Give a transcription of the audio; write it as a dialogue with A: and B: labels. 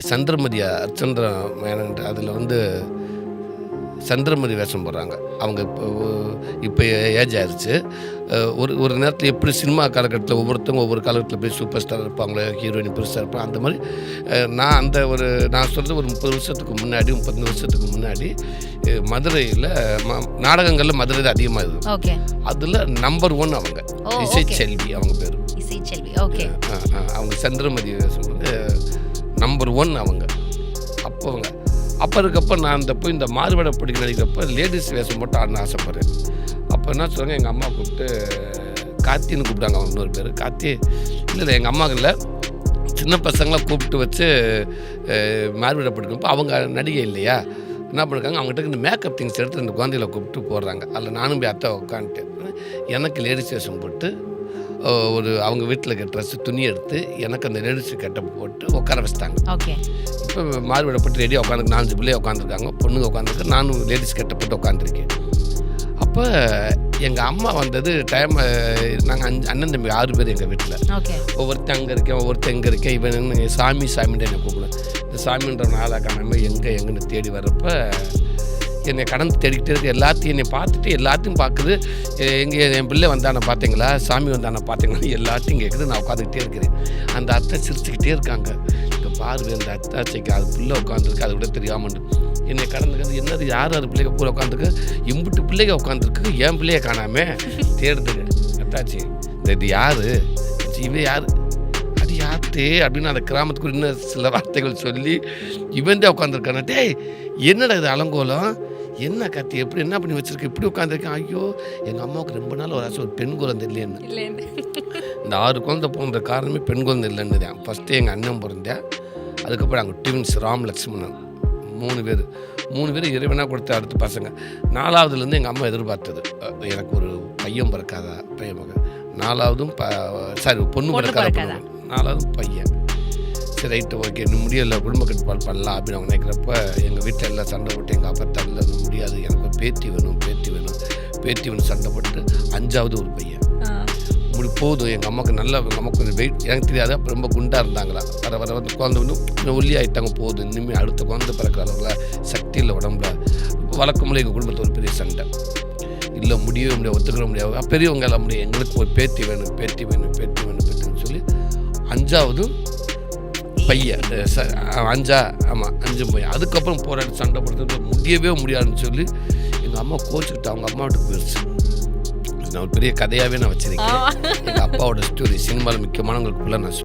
A: சந்திரமதி அர்ச்சந்திர மேனன் அதில் வந்து சந்திரமதி வேஷம் போடுறாங்க. அவங்க இப்போ இப்போ ஏஜ் ஆயிருச்சு. அஹ் ஒரு ஒரு நேரத்தில் எப்படி சினிமா காலகட்டத்தில் ஒவ்வொருத்தவங்க ஒவ்வொரு காலகட்டத்தில் போய் சூப்பர் ஸ்டார் இருப்பாங்களே ஹீரோயின் பெருசாக இருப்பாங்க அந்த மாதிரி நான் அந்த ஒரு நான் சொல்கிறது ஒரு முப்பது வருஷத்துக்கு முன்னாடி முப்பத்தஞ்சு வருஷத்துக்கு முன்னாடி மதுரையில் நாடகங்களில் மதுரை தான் அதிகமாக இருக்குது
B: ஓகே.
A: அதில் நம்பர் ஒன் அவங்க.
B: ஓ,
A: இசை
B: okay.
A: செல்வி அவங்க பேர்.
B: இசை செல்வி ஓகே
A: ஆ, ஆ, அவங்க சந்திரமதி வேஷம் வந்து நம்பர் ஒன் அவங்க. அப்போ அவங்க. அப்போ இருக்கப்போ நான் அந்த போய் இந்த மாறுபட பிடிக்க நினைக்கிறப்ப லேடிஸ் வேஷம் போட்டு ஆடணும் ஆசைப்படுறேன். அப்போ என்ன சொல்கிறாங்க எங்கள் அம்மா கூப்பிட்டு காத்தின்னு கூப்பிட்டாங்க அவங்க இன்னொரு பேர். காத்தி இல்லை இல்லை எங்கள் அம்மாக்கு இல்லை. சின்ன பசங்களாம் கூப்பிட்டு வச்சு மாறுபட பிடிக்கிறப்போ அவங்க நடிகை இல்லையா? என்ன பண்ணிருக்காங்க? அவங்ககிட்ட இந்த மேக்கப் திங்ஸ் எடுத்து இந்த குழந்தைகளை கூப்பிட்டு போடுறாங்க. அதில் நானும் போய் அத்தை உட்காந்துட்டு எனக்கு லேடிஸ் வேஷம் போட்டு ஒரு அவங்க வீட்டில் இருக்க ட்ரெஸ்ஸு துணி எடுத்து எனக்கு அந்த லேடிஸ் கெட்ட போட்டு உட்கார வச்சிட்டாங்க.
B: ஓகே.
A: இப்போ மாறுவிடப்பட்டு ரெடியாக உட்காந்து நாலஞ்சு பிள்ளைய உட்காந்துருக்காங்க பொண்ணுங்க உட்காந்துருக்கு நானும் லேடிஸ் கெட்ட போட்டு உட்காந்துருக்கேன். அப்போ எங்கள் அம்மா வந்தது டைம் நாங்கள் அஞ்சு அண்ணன் தம்பி ஆறு பேர் எங்கள் வீட்டில் ஒவ்வொருத்தன் அங்கே இருக்கேன் ஒவ்வொருத்தன் எங்கே இருக்கேன் இவன் சாமி சாமின்ட்டு என்னை கூப்பிடுவேன். இந்த சாமின்ற நாளாக காணாமல் எங்கே எங்கன்னு தேடி வர்றப்ப என்னை கடந்து தேடிக்கிட்டே இருக்குது எல்லாத்தையும் என்னை பார்த்துட்டு எல்லாத்தையும் பார்க்குது. எங்கே என் பிள்ளை வந்தானே பார்த்தீங்களா? சாமி வந்தானே பார்த்தீங்களா எல்லாத்தையும் கேட்குது நான் உட்காந்துக்கிட்டே இருக்கிறேன். அந்த அத்தை சிரிச்சுக்கிட்டே இருக்காங்க. இங்கே பார்வை இந்த அத்தாச்சிக்கு அது பிள்ளை உட்காந்துருக்கு அதை விட தெரியாமல் என்னை கடந்துக்கிறது என்னது யார் அது பிள்ளைங்க பூரா உட்காந்துருக்கு இம்புட்டு பிள்ளைங்க உட்காந்துருக்கு என் பிள்ளைய காணாம தேடுதுங்க அத்தாச்சி இந்த இது யார்? இவன் யார்? அது யார்த்தே அப்படின்னு அந்த கிராமத்துக்கு இன்னும் சில வார்த்தைகள் சொல்லி இவன் தான் உட்காந்துருக்கான டேய் என்னடா இது அலங்கோலம்? என்ன கத்தி? எப்படி என்ன பண்ணி வச்சிருக்க? இப்படி உட்காந்துருக்கேன் ஐயோ எங்கள் அம்மாவுக்கு ரொம்ப நாள் ஒரு ஆசை ஒரு பெண் குழந்தை இல்லைன்னு. இந்த ஆறு குழந்தை பிறந்த காரணமே பெண் குழந்தை இல்லைன்னு தான் ஃபஸ்ட்டு எங்கள் அண்ணன் பிறந்தேன் அதுக்கப்புறம் அங்கே ட்வின்ஸ் ராம் லக்ஷ்மணன். மூணு பேர். மூணு பேர் இறைவனாக கொடுத்த அடுத்த பசங்க. நாலாவதுலேருந்து எங்கள் அம்மா எதிர்பார்த்தது. எனக்கு ஒரு பையன் பிறக்காதா? பையன் பிறக்காத நாலாவதும் ப சாரி பொண்ணு பிறக்காத. நாலாவதும் பையன். சரி ரைட்டு ஓகே. இன்னும் முடியலை. குடும்ப கட்டுப்பாடு பண்ணலாம் அப்படின்னு அவங்க நினைக்கிறப்ப எங்கள் வீட்டில் எல்லாம் சண்டை போட்டு எங்கள் அப்பா தள்ள முடியாது. எனக்கு ஒரு பேத்தி வேணும் பேத்தி வேணும் பேத்தி வேணும் சண்டை போட்டு அஞ்சாவது ஒரு பையன். முடி போதும். எங்கள் அம்மாவுக்கு நல்லா எங்கள் அம்மா கொஞ்சம் வெயிட் எனக்கு தெரியாது. அப்போ ரொம்ப குண்டாக இருந்தாங்களா? வர வர வந்து குழந்தை வந்து கொஞ்சம் ஒல்லி ஆகிட்டாங்க போதும். இனிமேல் அடுத்த குழந்தை பிறக்கிற அளவுல சக்தி இல்லை உடம்புல. வழக்கமுள்ள எங்கள் குடும்பத்தில் ஒரு பெரிய சண்டை. இல்லை முடியவே முடியாது ஒத்துக்கிற முடியாது. பெரியவங்க எல்லாம் முடியும். எங்களுக்கு ஒரு பேத்தி வேணும் பேத்தி வேணும் பேத்தி வேணும் பேத்தின்னு சொல்லி அஞ்சாவது அஹ் அஞ்சா ஆமாம் அஞ்சு பையன். அதுக்கப்புறம் போராடி சண்டை போடுறது முடியவே முடியாதுன்னு சொல்லி எங்கள் அம்மா கோச்சுக்கிட்டு. அவங்க அம்மா வீட்டுக்கு போயிடுச்சு நான் ஒரு பெரிய கதையாகவே நான் வச்சிருக்கேன். எங்கள் அப்பாவோட ஸ்டோரி சினிமாவில் முக்கியமானவங்களுக்குள்ள நான்